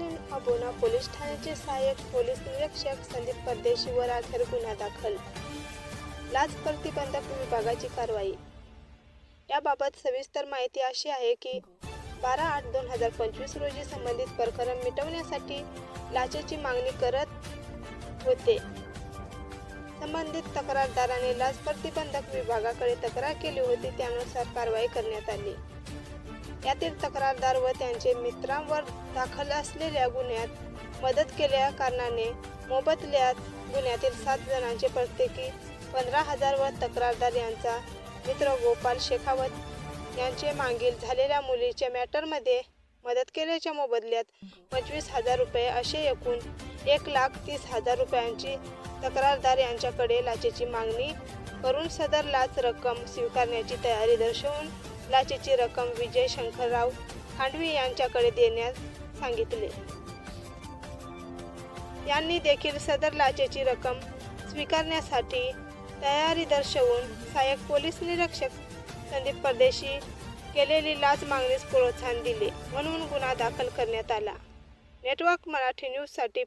तत्कालीन अबोना पोलीस ठाण्याचे सहाय्यक पोलीस निरीक्षक संदीप परदेशी वर अखेर गुन्हा दाखल. लाच प्रतिबंधक विभागाची कारवाई. याबाबत सविस्तर माहिती अशी आहे की बारा आठ दोन हजार पंचवीस रोजी संबंधित प्रकरण मिटवण्यासाठी लाचेची मागणी करत होते. संबंधित तक्रारदाराने लाच प्रतिबंधक विभागाकडे तक्रार केली होती त्यानुसार कारवाई करण्यात आली. यातील तक्रारदार व त्यांचे मित्रांवर दाखल असलेल्या गुन्ह्यात मदत केल्या कारणाने मोबदल्यात गुन्ह्यातील सात जणांचे प्रत्येकी पंधरा हजार व तक्रारदार यांचा मित्र गोपाल शेखावत यांचे मागील झालेल्या मुलीच्या मॅटरमध्ये मदत केल्याच्या मोबदल्यात पंचवीस हजार रुपये असे एकूण एक लाख तीस हजार रुपयांची तक्रारदार यांच्याकडे लाचेची मागणी करून सदर लाच रक्कम स्वीकारण्याची तयारी दर्शवून लाचेची रक्कम विजय शंकरराव खांडवी यांच्याकडे देण्यास सांगितले. यांनी देखील सदर लाचेची रक्कम स्वीकारण्यासाठी तयारी दर्शवून सहाय्यक पोलीस निरीक्षक संदीप परदेशी केलेली लाच मागणीस प्रोत्साहन दिले म्हणून गुन्हा दाखल करण्यात आला. नेटवर्क मराठी न्यूजसाठी